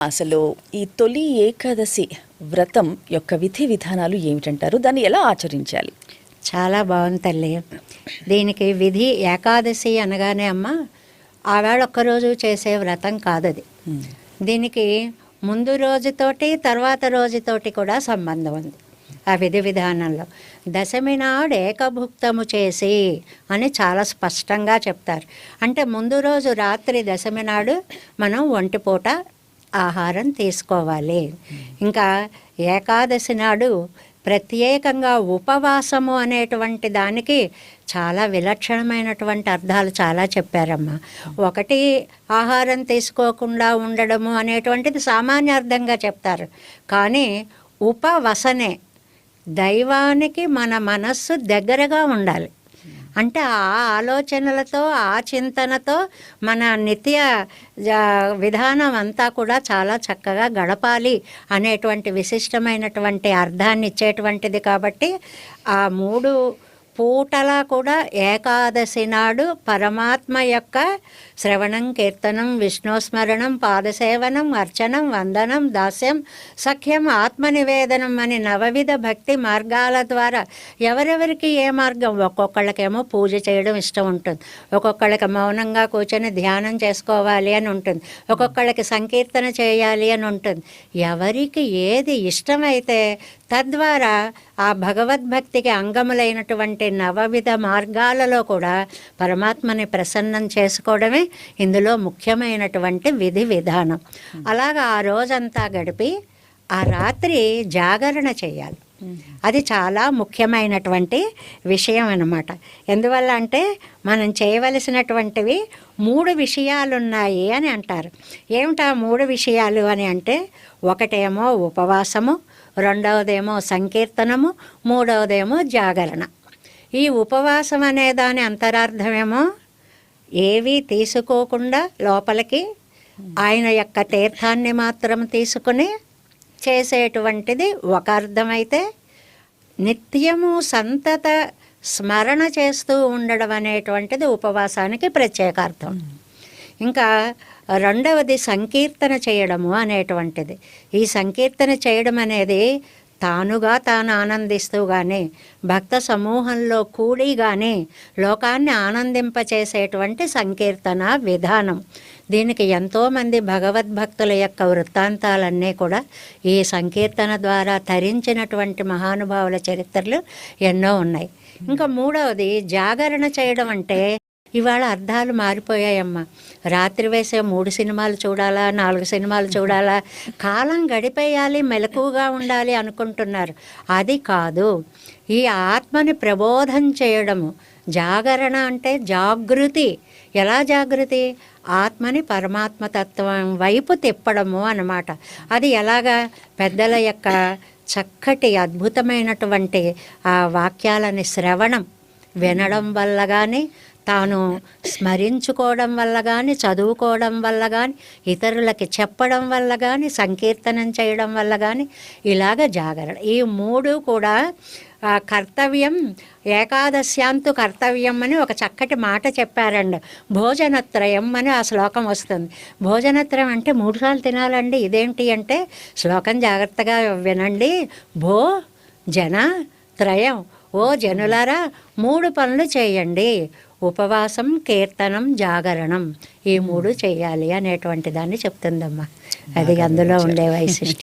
అసలు ఈ తొలి ఏకాదశి వ్రతం యొక్క విధి విధానాలు ఏమిటంటారు? దాన్ని ఎలా ఆచరించాలి? చాలా బాగుంది తల్లి. దీనికి విధి ఏకాదశి అనగానే అమ్మ ఆవేళ ఒక్కరోజు చేసే వ్రతం కాదది. దీనికి ముందు రోజుతోటి తర్వాత రోజుతోటి కూడా సంబంధం ఉంది. ఆ విధి విధానంలో దశమి నాడు ఏకభుక్తము చేసి అని చాలా స్పష్టంగా చెప్తారు. అంటే ముందు రోజు రాత్రి దశమి నాడు మనం ఒంటిపూట ఆహారం తీసుకోవాలి. ఇంకా ఏకాదశి నాడు ప్రత్యేకంగా ఉపవాసము అనేటువంటి దానికి చాలా విలక్షణమైనటువంటి అర్థాలు చాలా చెప్పారమ్మా. ఒకటి ఆహారం తీసుకోకుండా ఉండడము అనేటువంటిది సామాన్య అర్థంగా చెప్తారు. కానీ ఉపవసనే దైవానికి మన మనస్సు దగ్గరగా ఉండాలి. అంటే ఆ ఆలోచనలతో ఆ చింతనతో మన నిత్య విధానం అంతా కూడా చాలా చక్కగా గడపాలి అనేటువంటి విశిష్టమైనటువంటి అర్థాన్ని ఇచ్చేటువంటిది కాబట్టి ఆ మూడు పూటలా కూడా ఏకాదశి నాడు పరమాత్మ యొక్క శ్రవణం కీర్తనం విష్ణుస్మరణం పాదసేవనం అర్చనం వందనం దాస్యం సఖ్యం ఆత్మనివేదనం అని నవవిధ భక్తి మార్గాల ద్వారా ఎవరెవరికి ఏ మార్గం? ఒక్కొక్కళ్ళకేమో పూజ చేయడం ఇష్టం ఉంటుంది. ఒక్కొక్కళ్ళకి మౌనంగా కూర్చొని ధ్యానం చేసుకోవాలి అని ఉంటుంది. ఒక్కొక్కళ్ళకి సంకీర్తన చేయాలి అని ఉంటుంది. ఎవరికి ఏది ఇష్టమైతే తద్వారా ఆ భగవద్భక్తికి అంగములైనటువంటి నవవిధ మార్గాలలో కూడా పరమాత్మని ప్రసన్నం చేసుకోవడమే ఇందులో ముఖ్యమైనటువంటి విధి విధానం. అలాగా ఆ రోజంతా గడిపి ఆ రాత్రి జాగరణ చేయాలి. అది చాలా ముఖ్యమైనటువంటి విషయం అన్నమాట. ఎందువల్ల అంటే మనం చేయవలసినటువంటివి మూడు విషయాలు ఉన్నాయి అని అంటారు. ఏమిటా మూడు విషయాలు అని అంటే ఒకటేమో ఉపవాసము రెండవదేమో సంకీర్తనము మూడవదేమో జాగరణ. ఈ ఉపవాసం అనే దాని అంతరార్థమేమో ఏవీ తీసుకోకుండా లోపలికి ఆయన యొక్క తీర్థాన్ని మాత్రం తీసుకుని చేసేటువంటిది ఒక అర్థమైతే నిత్యము సంతత స్మరణ చేస్తూ ఉండడం అనేటువంటిది ఉపవాసానికి ప్రత్యేక అర్థం ఇంకా రెండవది సంకీర్తన చేయడము అనేటువంటిది. ఈ సంకీర్తన చేయడం అనేది తానుగా తాను ఆనందిస్తూ కానీ భక్త సమూహంలో కూడిగానే లోకాన్ని ఆనందింపచేసేటువంటి సంకీర్తన విధానం. దీనికి ఎంతోమంది భగవద్భక్తుల యొక్క వృత్తాంతాలన్నీ కూడా ఈ సంకీర్తన ద్వారా తరించినటువంటి మహానుభావుల చరిత్రలు ఎన్నో ఉన్నాయి. ఇంకా మూడవది జాగరణ చేయడం అంటే ఇవాళ అర్థాలు మారిపోయాయమ్మా. రాత్రి వేసే మూడు సినిమాలు చూడాలా నాలుగు సినిమాలు చూడాలా? కాలం గడిపేయాలి మెలకుగా ఉండాలి అనుకుంటున్నారు. అది కాదు. ఈ ఆత్మని ప్రబోధం చేయడము. జాగరణ అంటే జాగృతి. ఎలా జాగృతి? ఆత్మని పరమాత్మ తత్వం వైపు తిప్పడము అన్నమాట. అది ఎలాగా? పెద్దల యొక్క చక్కటి అద్భుతమైనటువంటి ఆ వాక్యాలని శ్రవణం. వినడం వల్ల కానీ తాను స్మరించుకోవడం వల్ల కానీ చదువుకోవడం వల్ల కానీ ఇతరులకి చెప్పడం వల్ల కానీ సంకీర్తనం చేయడం వల్ల కానీ ఇలాగ జాగరణ. ఈ మూడు కూడా కర్తవ్యం ఏకాదశ్యాంతు కర్తవ్యం అని ఒక చక్కటి మాట చెప్పారండి. భోజనత్రయం అని ఆ శ్లోకం వస్తుంది. భోజనత్రయం అంటే మూడుసార్లు తినాలండి. ఇదేంటి అంటే శ్లోకం జాగ్రత్తగా వినండి. భో జన త్రయం. ఓ జనులారా మూడు పనులు చేయండి. ఉపవాసం కీర్తనం జాగరణం ఈ మూడు చేయాలి అనేటువంటి దాన్ని చెప్తుందమ్మా. అది అందులో ఉండే వైశిష్టం